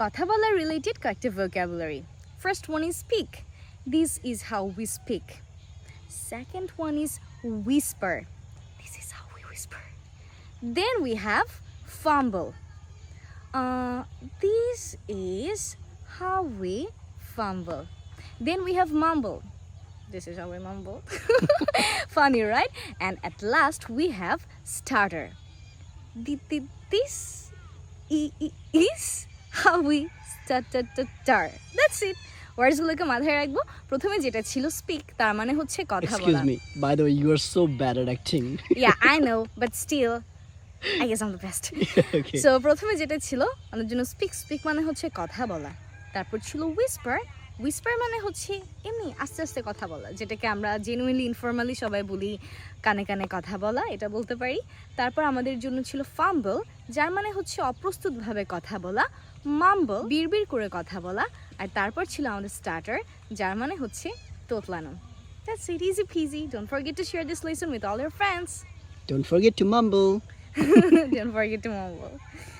কথা বলা রিলেটেড কয়েকটা vocabulary first one is speak this is how we speak second one is whisper this is how we whisper then we have fumble uh, this is how we fumble then we have mumble this is how we mumble funny right and at last we have starter Thi- thi- this i- i- is how we start that's it ওয়ার্ডসগুলোকে মাথায় রাখব প্রথমে যেটা ছিল speak তার মানে হচ্ছে কথা Excuse বলা me. By the way, you are so bad at acting. yeah i know but still i guess i'm the best okay. So প্রথমে যেটা ছিল আমাদের জন্য স্পিক স্পিক মানে হচ্ছে কথা বলা তারপর ছিল উইসপার উইসপার মানে হচ্ছে এমনি আস্তে আস্তে কথা বলা যেটাকে আমরা জেনুইনলি ইনফর্মালি সবাই বলি কানে কানে কথা বলা এটা বলতে পারি তারপর আমাদের জন্য ছিল ফাম্বল যার মানে হচ্ছে অপ্রস্তুতভাবে কথা বলা মাম্বল বিড়বিড় করে কথা বলা আর তারপর ছিল আমাদের স্টার্টার যার মানে হচ্ছে তোতলানো That's it, easy peasy. Don't forget to share this lesson with all your friends. Don't forget to mumble. Don't forget to mumble.